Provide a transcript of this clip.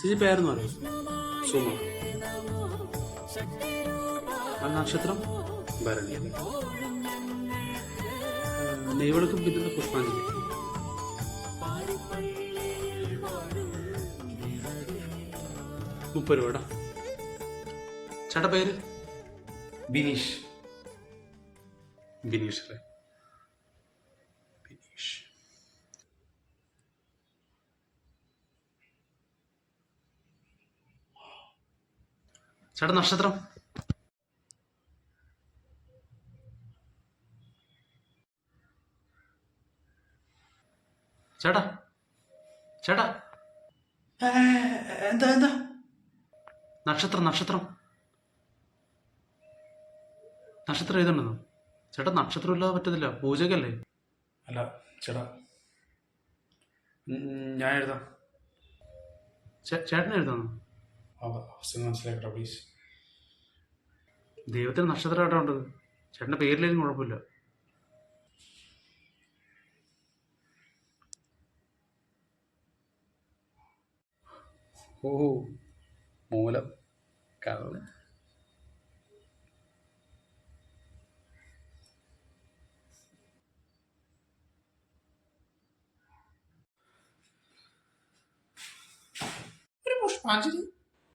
ചേച്ചി പേരെന്ന് പറയും. സുമ. നക്ഷത്രം ഭരണി. നെയ്വളക്കും പിന്നെ പുഷ്പാഞ്ജലി. മുപ്പത് രൂപ ചേട്ടാ പേര്? ബിനീഷ്. ബിനീഷ് അല്ലേ? ചേട്ടാ നക്ഷത്രം? ചേട്ടാ ചേട്ടാ. എന്താ എന്താ? നക്ഷത്രം നക്ഷത്രം. നക്ഷത്രം എഴുതണ്ടെന്നോ ചേട്ടാ നക്ഷത്രം ഇല്ലാതെ പറ്റത്തില്ല. പൂജക്കല്ലേ അല്ല ചേട്ടാ. ഞാൻ എഴുതാം. ചേട്ടൻ അവ- അവസ്ഥ മനസ്സിലാക്കട്ടെ പ്ലീസ് ദൈവത്തിന് നക്ഷത്രമായിട്ടാണ് ഉണ്ടത് ചേട്ടന്റെ പേരിലേക്കും കുഴപ്പമില്ല. ഓ മൂലം. കള്ളൻ ഒരു പുഷ്പാഞ്ജലി.